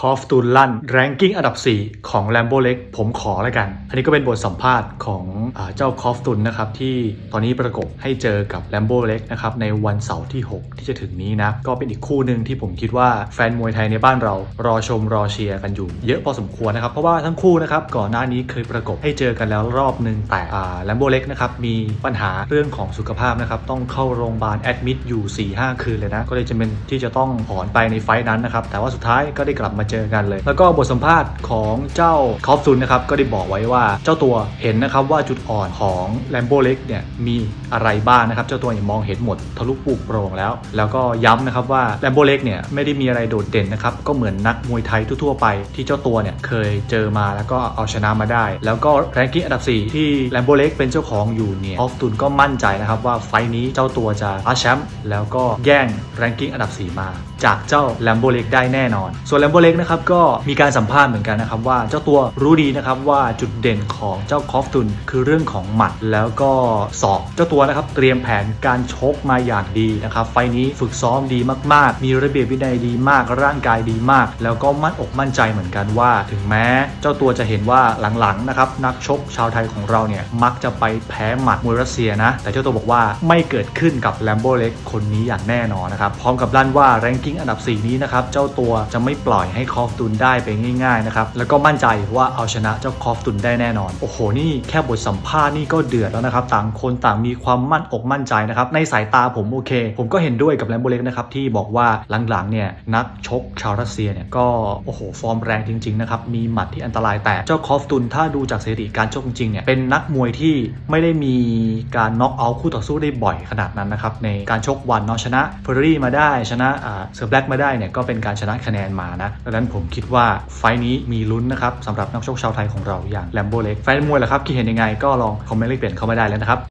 คอฟตูนลั่นแรงกิ้งอันดับ 4 ของ l ลมโบเล็กผมขอแล้วกัน อันนี้ก็เป็นบทสัมภาษณ์ของอเจ้าคอฟตูนนะครับที่ตอนนี้ประกบให้เจอกับ l ลมโบเล็กนะครับในวันเสาร์ที่ 6 ที่จะถึงนี้นะก็เป็นอีกคู่หนึ่งที่ผมคิดว่าแฟนมวยไทยในบ้านเรา รอชมรอเชียร์กันอยู่ เยอะพอสมควรนะครับ เพราะว่าทั้งคู่นะครับก่อนหน้านี้เคยประกบให้เจอกันแล้วรอบหนึ่งแต่แลมโบเล็กนะครับมีปัญหาเรื่องของสุขภาพนะครับต้องเข้าโรงพยาบาลแอดมิดอยู่4-5 คืนเลยนะก็เลยจะเป็นที่จะต้องถอนไปในไฟท์นั้นนะครับแต่ว่าสุดท้ายก็ได้กลับมาเจอกันเลย แล้วก็บทสัมภาษณ์ของเจ้าคอฟซุนนะครับก็ได้บอกไว้ว่าเจ้าตัวเห็นนะครับว่าจุดอ่อนของแลมโบเล็กเนี่ยมีอะไรบ้างนะครับเจ้าตัวเนี่ยมองเห็นหมดทะลุปลูกโปร่งแล้ว แล้วก็ย้ำนะครับว่าแลมโบเล็กเนี่ยไม่ได้มีอะไรโดดเด่นนะครับก็เหมือนนักมวยไทยทั่วๆไปที่เจ้าตัวเนี่ยเคยเจอมาแล้วก็เอาชนะมาได้ แล้วก็แรงกิ้งอันดับ 4 ที่แลมโบเล็กเป็นเจ้าของอยู่เนี่ยออฟตุนก็มั่นใจนะครับว่าไฟท์นี้เจ้าตัวจะคว้าแชมป์แล้วก็แย่งแรงกิ้งอันดับ 4 มาจากเจ้าแลมโบเล็กได้แน่นอน ส่วนแลมโบเล็กนะครับก็มีการสัมภาษณ์เหมือนกันนะครับว่าเจ้าตัวรู้ดีนะครับว่าจุดเด่นของเจ้าคอฟตุนคือเรื่องของหมัดแล้วก็ศอกเจ้าตัวนะครับเตรียมแผนการชกมาอย่างดีนะครับไฟนี้ฝึกซ้อมดีมากๆ มีระเบียบวินัยดีมากร่างกายดีมาก แล้วก็มั่นอกมั่นใจเหมือนกันว่า ถึงแม้เจ้าตัวจะเห็นว่าหลังๆนะครับนักชกชาวไทยของเราเนี่ยมักจะไปแพ้หมัดมวยรัสเซียนะแต่เจ้าตัวบอกว่าไม่เกิดขึ้นกับแลมโบเล็กคนนี้อย่างแน่นอนนะครับพร้อมกับลั่นว่าแรงกิ้งอันดับ 4 นี้นะครับ เจ้าตัวจะไม่ปล่อยให้คอฟตุนได้ไปง่ายๆนะครับ แล้วก็มั่นใจว่าเอาชนะเจ้าคอฟตุนได้แน่นอน โอ้โห นี่แค่บทสัมภาษณ์นี่ก็เดือดแล้วนะครับ ต่างคนต่างมีความมั่นอกมั่นใจนะครับ ในสายตาผมโอเค ผมก็เห็นด้วยกับแลมโบเล็กนะครับที่บอกว่าหลังๆเนี่ยนักชกชาวรัสเซียเนี่ยก็โอ้โหฟอร์มแรงจริงๆนะครับมีหมัดที่อันตรายแต่เจ้าคอฟตุนถ้าดูจากสถิติการชกจริงๆเนี่ยเป็นนักมวยที่ไม่ได้มีการน็อกเอาท์คู่ต่อสู้ได้บ่อยขนาดนั้นนะครับในการชกวันเนาะชนะเฟอร์รี่มาได้ชนะเซอร์แบล็กมาได้เนี่ยก็เป็นการชนะคะแนนมานะดังนั้นผมคิดว่าไฟล์นี้มีลุ้นนะครับสำหรับนักชกชาวไทยของเราอย่างแลมโบเล็กแฟนมวยเหรอครับคิดเห็นยังไงก็ลองคอมเมนต์เลขเปลี่ยนเข้ามาได้แล้วนะครับ